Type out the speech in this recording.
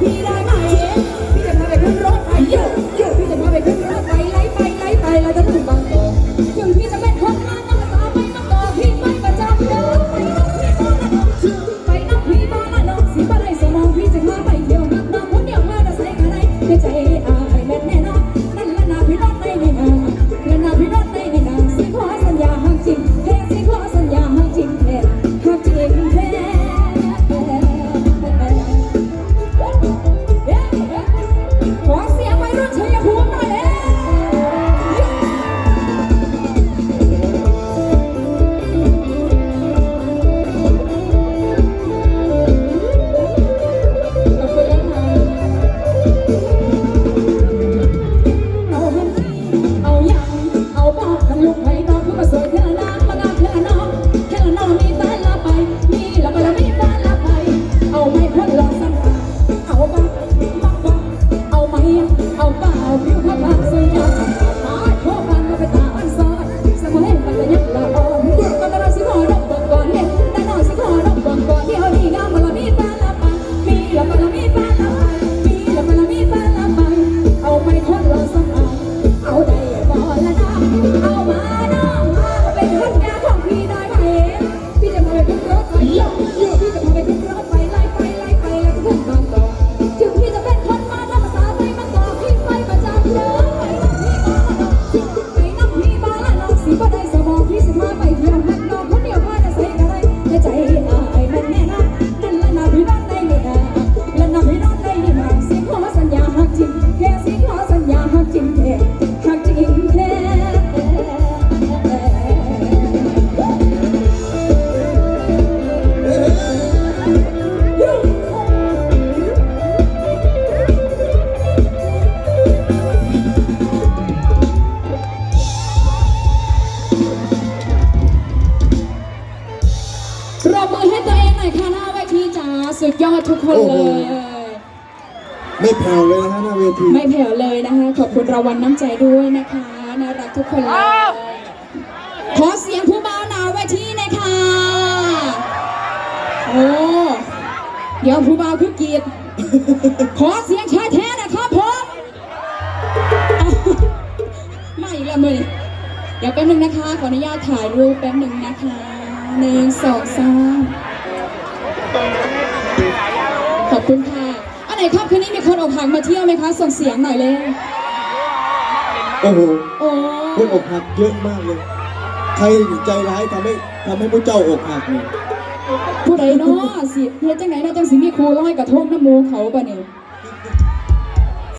พี่ได้ไหมพี่จะพาไปขึ้นรถไปอยู่อยู่พี่จะพาไปขึ้นรถไปไล่ไปไล่ไปแล้วจะถึงบางกอกถึงพี่จะเป็นคนมาต้องตามไปมาต่อพี่ไม่ประจำเด้อไปน้องพี่บ้านละน้องไปน้องพี่บ้านลน้องสิบ้านไหนสมองพี่จะพาไปเที่ยวนักน้องคนเดียวมาจะใส่กันไหนในใจ เอาเปล่า จริงแค่หักจริงแค่ปรบมือให้ตัวเองหน่อยค่ะหน้าเวทีจ๋าสุดยอดทุกคนเลย ไม่แผ่วเลยนะหน้าเวที ไม่แผ่วเลยนะคะ ขอบคุณรางวัลน้ำใจด้วยนะคะน่ารักทุกคนเลยขอเสียงผู้บ่าวหนาวเวทีหน่อยค่ะโอ้เดี๋ยวผู้บ่าวคือกีดขอเสียงชายแท้หนะครับผมเอาไม่ละมือนี้เดี๋ยวแป๊บนึงนะคะ ขออนุญาตถ่ายรูปแป๊บนึงนะคะหนึ่งสองสามขอบคุณค่ะอัน ไหนครับคืนนี้มีคนอกหักมาเที่ยวไหมคะส่งเสียงหน่อยเลยโอ้โหโอ้คนอกหักเยอะมากเลย ใครใจร้ายทำให้ทำให้พวกเจ้าอกหักเนี่ยผู้ใดเนาะสิเฮ็ดจังไหนเนาะจังสิมีครูร้อยกระทงน้ำหมูเขาปะเนี่ย